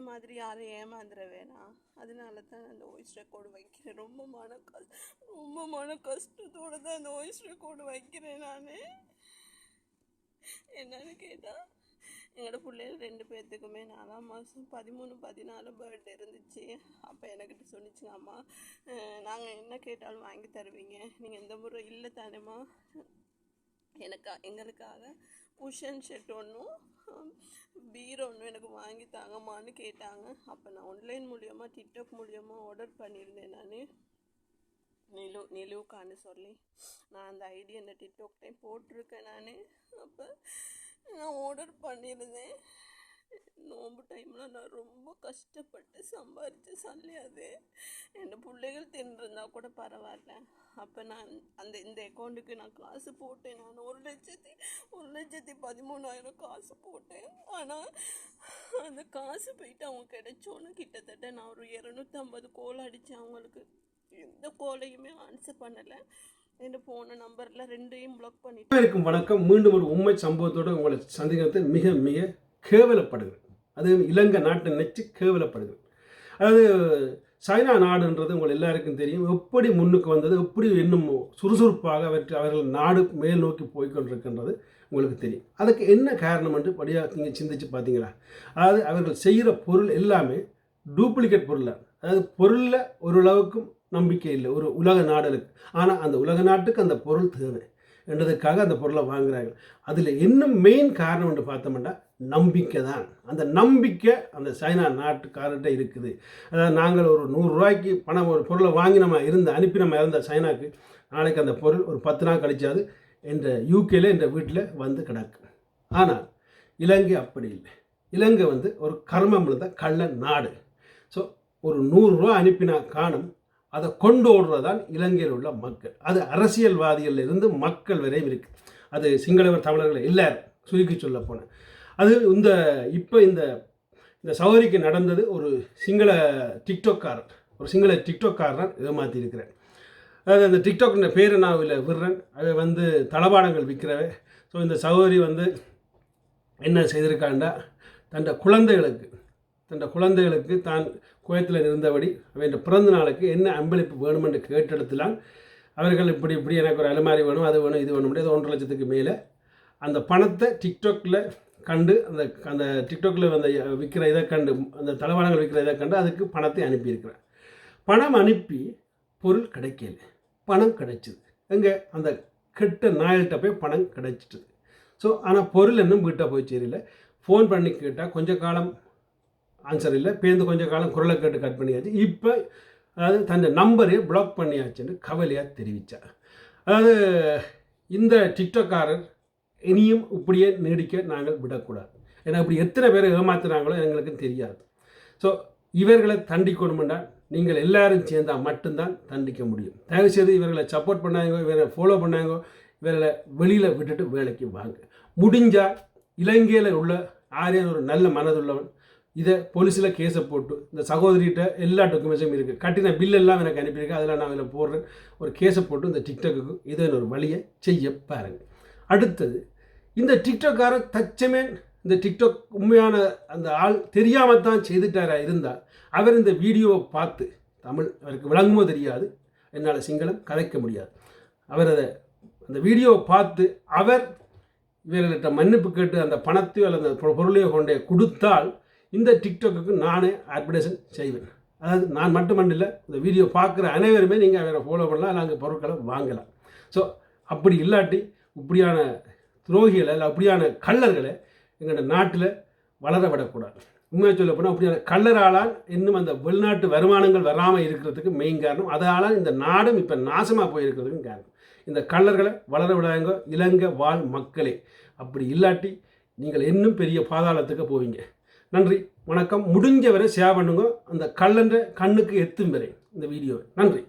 என்ன மாதிரி யாரும் ஏமாந்துட வேணாம். அதனால தான் அந்த வாய்ஸ் ரெக்கார்டு வைக்கிறேன். ரொம்ப மன கஷ் ரொம்ப மன கஷ்டத்தோடு தான் அந்த வாய்ஸ் ரெக்கார்டு வைக்கிறேன் நான். என்னன்னு கேட்டால் எங்களோட பிள்ளைகள் ரெண்டு பேர்த்துக்குமே நாலாம் மாதம் பதிமூணு பதினாலு பர்த்டே இருந்துச்சு. அப்போ எனக்கிட்ட சொன்னிச்சுங்க அம்மா நாங்கள் என்ன கேட்டாலும் வாங்கி தருவீங்க. நீங்கள் இந்த முறை இல்லை தானேம்மா. எனக்கா எங்களுக்காக புஷன் ஷர்ட் ஒன்றும் பீரோ ஒன்றும் எனக்கு வாங்கி தாங்கம்மான்னு கேட்டாங்க. அப்போ நான் ஆன்லைன் மூலியமாக டிக்டாக் மூலியமாக ஆர்டர் பண்ணியிருந்தேன் நான். நிலு நிலுவுக்கான்னு சொல்லி. நான் அந்த ஐடி அந்த டிக்டாக் டைம் போட்டிருக்கேன் நான். அப்போ நான் ஆர்டர் பண்ணியிருந்தேன். நோம்பு டைமில் நான் ரொம்ப கஷ்டப்பட்டு சம்பாரித்து சொல்லி அது என் பிள்ளைகள் தின்றிருந்தா கூட பரவாயில்ல. அப்போ நான் அந்த இந்த அக்கௌண்ட்டுக்கு நான் காசு போட்டேன். நான் ஒரு லட்சத்தி ஒரு லட்சத்தி பதிமூணாயிரம் காசு போட்டேன். ஆனால் அந்த காசு போயிட்டு அவங்க கிடைச்சோன்னு கிட்டத்தட்ட நான் ஒரு இரநூத்தம்பது கோல் அடித்தேன் அவங்களுக்கு. எந்த கோலையுமே ஆன்சர் பண்ணலை. என் நம்பரில் ரெண்டையும் பிளாக் பண்ணிட்டு வணக்கம். மீண்டும் ஒரு உண்மை சம்பவத்தோடு உங்களை சந்திக்கிறது மிக மிக கேவலப்படுகிறது. அது இலங்கை நாட்டை நினைச்சு கேவலப்படுகிறது. அதாவது சைனா நாடுன்றது உங்கள் எல்லாருக்கும் தெரியும். எப்படி முன்னுக்கு வந்தது எப்படி இன்னும் சுறுசுறுப்பாக அவற்றை அவர்கள் நாடு மேல் நோக்கி போய்கொண்டிருக்கின்றது உங்களுக்கு தெரியும். அதுக்கு என்ன காரணம் என்று படியாக நீங்கள் சிந்திச்சு பார்த்தீங்களா? அதாவது அவர்கள் செய்கிற பொருள் எல்லாமே டூப்ளிகேட் பொருள் அதாவது பொருளில் ஓரளவுக்கும் நம்பிக்கை இல்லை. ஒரு உலக நாடுகளுக்கு. ஆனால் அந்த உலக நாட்டுக்கு அந்த பொருள் தேவை. என்றதுக்காக அந்த பொருளை வாங்குகிறார்கள் அதில் இன்னும் மெயின் காரணம் என்று பார்த்தோம்னா நம்பிக்கை தான் அந்த நம்பிக்கை அந்த சைனா நாட்டுக்காரர்கிட்ட இருக்குது. அதாவது நாங்கள் ஒரு நூறுரூவாய்க்கு பணம் ஒரு பொருளை வாங்கி நம்ம இருந்த அனுப்பி நம்ம இருந்த சைனாக்கு நாளைக்கு அந்த பொருள் ஒரு பத்து நாள் கழிச்சாது என்ற யூகேல என்ற வீட்டில் வந்து கிடக்கு. ஆனால் இலங்கை அப்படி இல்லை. இலங்கை வந்து ஒரு கர்மம் இருந்த கள்ள நாடு. ஸோ ஒரு நூறுரூவா அனுப்பினா காணும் அதை கொண்டு ஓடுறதான் இலங்கையில் உள்ள மக்கள். அது அரசியல்வாதிகள் இருந்து மக்கள் வரையும் இருக்குது அது சிங்களவர் தமிழர்கள் எல்லாரும் சுருக்கி சொல்ல போனேன். அது இந்த இப்போ இந்த இந்த சௌகரிக்கு நடந்தது ஒரு சிங்கள டிக்டாக்காரர் ஒரு சிங்கள டிக்டாக்காரன் ஏமாற்றி இருக்கிறேன் அதாவது அந்த டிக்டாக்ன்ற பேரை நான் இல்லை விடுறேன். அவை வந்து தளபாடங்கள் விற்கிறவை ஸோ இந்த சகோதரி வந்து என்ன செய்திருக்காண்டா தன் குழந்தைகளுக்கு தன் குழந்தைகளுக்கு தான் குயத்தில் இருந்தபடி அவன் பிறந்த நாளுக்கு என்ன அன்பளிப்பு வேணுமென்று கேட்டெடுத்துலாம். அவர்கள் இப்படி இப்படி எனக்கு ஒரு அலமாரி வேணும் அது வேணும் இது வேணும் முடியாது ஒன்றரை லட்சத்துக்கு மேலே. அந்த பணத்தை டிக்டாக்ல கண்டு அந்த அந்த டிக்டாக்ல அந்த விற்கிற இதை கண்டு அந்த தளவாடங்கள் விற்கிற இதை கண்டு அதுக்கு பணத்தை அனுப்பியிருக்கிறேன் பணம் அனுப்பி பொருள் கிடைக்கல. பணம் கிடைச்சிது. எங்கே அந்த கெட்ட நாயல்கிட்ட போய் பணம் கிடைச்சிட்டுது. ஸோ ஆனால் பொருள் இன்னும் வீட்டை போய் சரியில்ல ஃபோன் பண்ணி கேட்டால் கொஞ்ச காலம் ஆன்சர் இல்லை. பேருந்து கொஞ்ச காலம் குரலை கேட்டு கட் பண்ணியாச்சு. இப்போ அதாவது தன் நம்பரே பிளாக் பண்ணியாச்சுன்னு கவலையாக தெரிவித்தார் அதாவது இந்த டிக்டாக்காரர் இனியும் இப்படியே நீடிக்க நாங்கள் விடக்கூடாது. ஏன்னா இப்படி எத்தனை பேரை ஏமாத்துறாங்களோ எங்களுக்கு தெரியாது. ஸோ இவர்களை தண்டிக்கணுமெண்டா நீங்கள் எல்லாரும் சேர்ந்தால் மட்டும்தான் தண்டிக்க முடியும். தயவுசெய்து இவர்களை சப்போர்ட் பண்ணாங்க இவரை ஃபாலோ பண்ணாங்க இவர்களை வெளியில் விட்டுட்டு வேலைக்கு வாங்க. முடிஞ்சால் இலங்கையில் உள்ள ஆரியன் ஒரு நல்ல மனதுள்ளவன். இதை போலீஸில் கேஸை போட்டு இந்த சகோதரிகிட்ட எல்லா டாக்குமெண்ட்ஸும் இருக்குது கட்டின பில் எல்லாம் எனக்கு அனுப்பியிருக்கேன் அதில் நான் இதில் போடுறேன். ஒரு கேஸை போட்டு இந்த டிக்டாக்கு இதை ஒரு வழியை செய்ய பாருங்கள் அடுத்தது இந்த டிக்டாக்காரன் தச்சமேன் இந்த டிக்டாக் உண்மையான அந்த ஆள் தெரியாமல் தான் செய்துட்டாரா இருந்தால் அவர் இந்த வீடியோவை பார்த்து தமிழ் அவருக்கு விளங்குமோ தெரியாது. என்னால் சிங்களம் கதைக்க முடியாது. அவர் அதை அந்த வீடியோவை பார்த்து அவர் இவர்கள்ட்ட மன்னிப்பு கேட்டு அந்த பணத்தையோ அல்லது அந்த பொ- பொருளையோ கொண்டே கொடுத்தால் இந்த டிக்டாக்கு நானே அட்வர்டைசன் செய்வேன். அதாவது நான் மட்டுமல்ல இந்த வீடியோ பார்க்குற அனைவருமே நீங்கள் அவரை ஃபாலோ பண்ணலாம் நாங்கள் பொருட்களை வாங்கலாம். ஸோ அப்படி இல்லாட்டி இப்படியான துரோகிகளை இல்லை அப்படியான கள்ளர்களை எங்களோட நாட்டில் வளர விடக்கூடாது. உண்மையை சொல்ல போனால் அப்படியான கள்ளராலால் இன்னும் அந்த வெளிநாட்டு வருமானங்கள் வராமல் இருக்கிறதுக்கு மெயின் காரணம். அதனால் இந்த நாடும் இப்போ நாசமாக போயிருக்கிறதுக்கும் காரணம். இந்த கள்ளர்களை வளர விடாங்க இலங்கை வாழ் மக்களே. அப்படி இல்லாட்டி நீங்கள் இன்னும் பெரிய பாதாளத்துக்கு போவீங்க. நன்றி வணக்கம். முடிஞ்ச வரை ஷேர் பண்ணுங்க. அந்த கல்லன்ற கண்ணுக்கு எத்தும் வரை இந்த வீடியோவை நன்றி.